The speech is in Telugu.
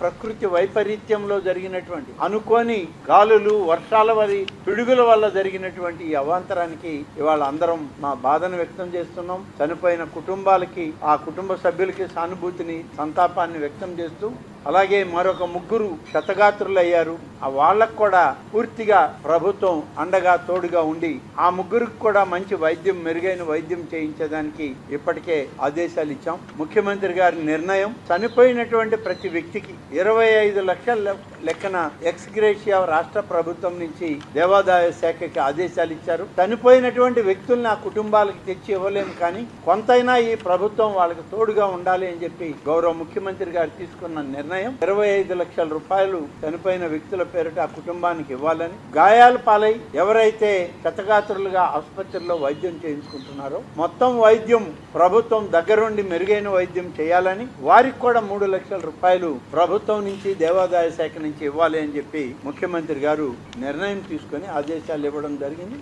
ప్రకృతి వైపరీత్యంలో జరిగినటువంటి అనుకోని గాలులు వర్షాల వరి పిడుగుల వల్ల జరిగినటువంటి ఈ అవాంతరానికి ఇవాళ అందరం మా బాధను వ్యక్తం చేస్తున్నాం. చనిపోయిన కుటుంబాలకి ఆ కుటుంబ సభ్యులకి సానుభూతిని సంతాపాన్ని వ్యక్తం చేస్తూ అలాగే మరొక ముగ్గురు క్షతగాత్రులయ్యారు ఆ వాళ్ళకు కూడా పూర్తిగా ప్రభుత్వం అండగా తోడుగా ఉండి ఆ ముగ్గురికి కూడా మంచి వైద్యం మెరుగైన వైద్యం చేయించడానికి ఇప్పటికే ఆదేశాలు ఇచ్చాం. ముఖ్యమంత్రి గారి నిర్ణయం చనిపోయినటువంటి ప్రతి వ్యక్తికి ఇరవై ఐదు లక్షల లెక్కన ఎక్స్గ్రేషియా రాష్ట్ర ప్రభుత్వం నుంచి దేవాదాయ శాఖకి ఆదేశాలు ఇచ్చారు. చనిపోయినటువంటి వ్యక్తుల్ని ఆ కుటుంబాలకు తెచ్చి ఇవ్వలేము కానీ కొంతైనా ఈ ప్రభుత్వం వాళ్ళకి తోడుగా ఉండాలి అని చెప్పి గౌరవ ముఖ్యమంత్రి గారు తీసుకున్న నిర్ణయం ఇరవై ఐదు లక్షల రూపాయలు చనిపోయిన వ్యక్తుల పేరిట ఆ కుటుంబానికి ఇవ్వాలని గాయాలు పాలై ఎవరైతే శతగాత్రులుగా ఆసుపత్రిలో వైద్యం చేయించుకుంటున్నారో మొత్తం వైద్యం ప్రభుత్వం దగ్గరుండి మెరుగైన వైద్యం చేయాలని వారికి కూడా మూడు లక్షల రూపాయలు ప్రభుత్వం నుంచి దేవాదాయ శాఖ నుంచి ఇవ్వాలి అని చెప్పి ముఖ్యమంత్రి గారు నిర్ణయం తీసుకొని ఆదేశాలు ఇవ్వడం జరిగింది.